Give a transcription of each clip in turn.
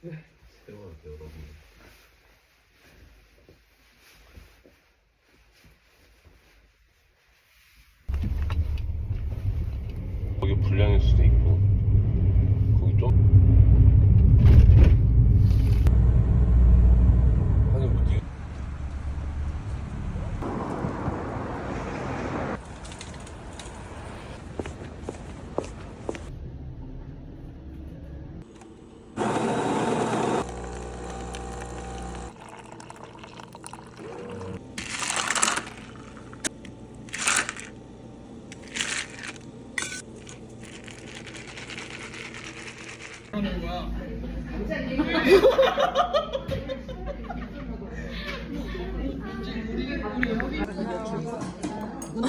세월한테 여러분. 거기 불량일 수도 있고 거기 좀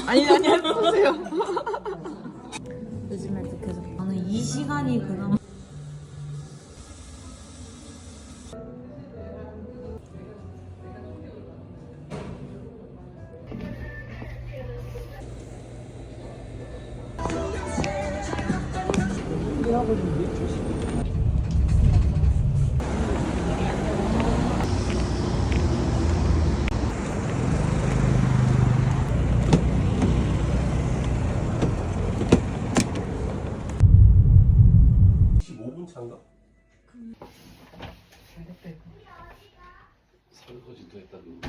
아니 아니 해보세요. 요즘에도 계속 나는 이 시간이 그나마 차인가? 설거지도 했다고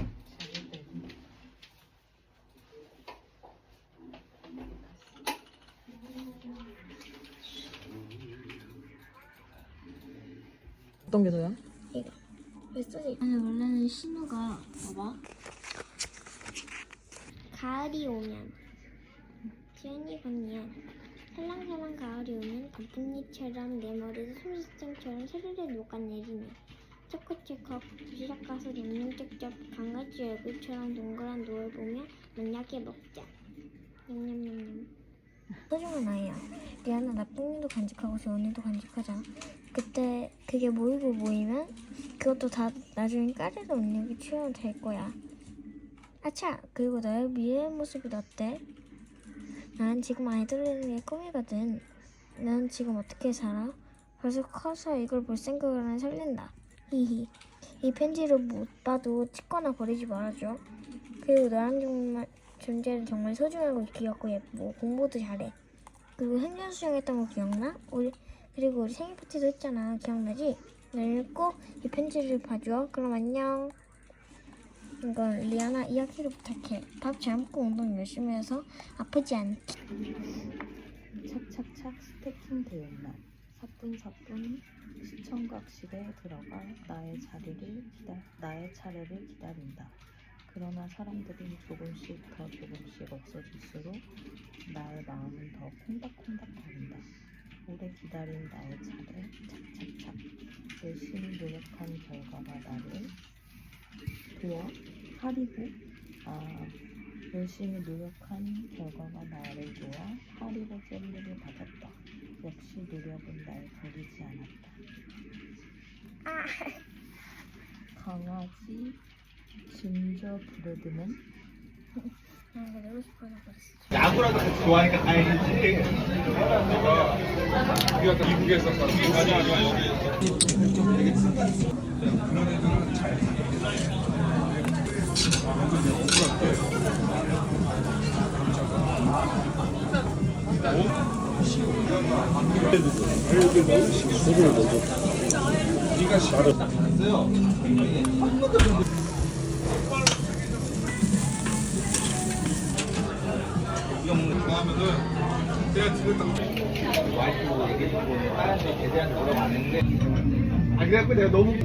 어떤 게 더요? 이거. 메시지 아니 원래는 신우가 봐봐. 가을이 오면 지연이 언니야 살랑살랑 가을이 오면 단풍잎처럼 내 머리도 솜사탕처럼 스르르 녹아내리네 초코초코 부시락 가서 냠냠 쩝쩝 강아지 얼굴처럼 동그란 노을 보며 만약에 먹자 냠냠냠냠 소중한 아이야 리안아 나쁜 일도 간직하고 좋은 일도 간직하자 그때 그게 모이고 모이면 그것도 다 나중에 까르르 능력이 취하면 될 거야. 아차! 그리고 너의 미래의 모습은 어때? 난 지금 아이돌의 꿈이거든. 넌 지금 어떻게 살아? 벌써 커서 이걸 볼 하면 설렌다. 히히. 이 편지를 못 봐도 찍거나 버리지 말아줘. 그리고 너랑 정말 존재는 정말 소중하고 귀엽고 예쁘고 공부도 잘해. 그리고 행전 수영했던 거 기억나? 우리 그리고 우리 생일 파티도 했잖아. 기억나지? 내일 꼭 이 편지를 봐줘. 그럼 안녕. 이건 리아나 이야기를 부탁해. 밥 잘 먹고 운동 열심히 해서 아프지 않게. 착착착 스태킹 날 사뿐사뿐 시청각실에 들어가 나의 자리를 기다 나의 차례를 기다린다. 그러나 사람들이 조금씩 더 조금씩 없어질수록 나의 마음은 더 콩닥콩닥 거린다. 오래 기다린 나의 차례 착착착 열심히 노력한 결과가 나를 도와 하리보 아 열심히 노력한 결과가 나를 도와 하리보 젤리를 받았다. 역시 노력은 날 버리지 않았다. 강아지 진저 브레드는 야구라도 좋아하니까 다행이지. 우리가 미국에서 맞아 맞아 여기. 그 러면은 내가 집에 딱 와이프 얘기 듣고 다른 데 대한 물어봤는데. 아 그래갖고 내가 너무